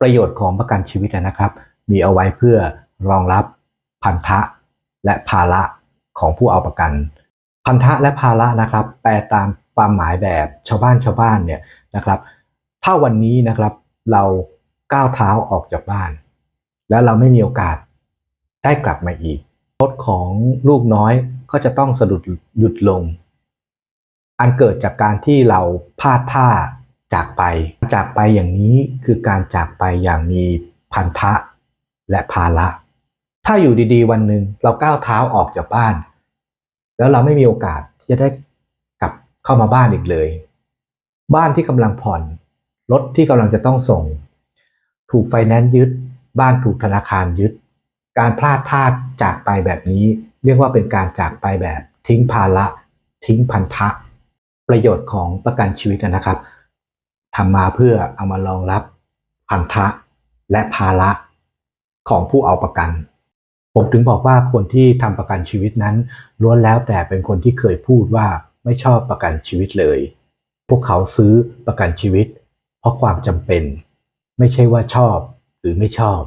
ประโยชน์ของประกันชีวิตนะครับ มีเอาไว้เพื่อรองรับพันธะและภาระของผู้เอาประกัน พันธะและภาระนะครับ แปลตามความหมายแบบชาวบ้านชาวบ้านเนี่ยนะครับถ้าวันนี้นะครับเราก้าวเท้าออกจากบ้าน แล้วเราไม่มีโอกาสได้กลับมาอีกรถของลูกน้อยก็จะต้องสะดุดหยุดลง อันเกิดจากการที่เราพลาดท่า จากไป จากไปอย่างนี้คือการจากไปอย่างมีพันธะและภาระ ถ้าอยู่ดีๆ วันหนึ่งเราก้าวเท้าออกจากบ้าน แล้วเราไม่มีโอกาสที่จะได้กลับเข้ามาบ้านอีกเลย บ้านที่กำลังผ่อน รถที่กำลังจะต้องส่ง ถูกไฟแนนซ์ยึด บ้านถูกธนาคารยึด การพลาดท่าจากไปแบบนี้ เรียกว่าเป็นการจากไปแบบทิ้งภาระ ทิ้งพันธะ ประโยชน์ของประกันชีวิตนะครับ ทำมาเพื่อเอามารองรับพันธะและภาระของผู้เอาประกัน ผมถึงบอกว่าคนที่ทำประกันชีวิตนั้นล้วนแล้วแต่เป็นคนที่เคยพูดว่าไม่ชอบประกันชีวิตเลย พวกเขาซื้อประกันชีวิต เพราะความจำเป็น ไม่ใช่ว่าชอบหรือไม่ชอบ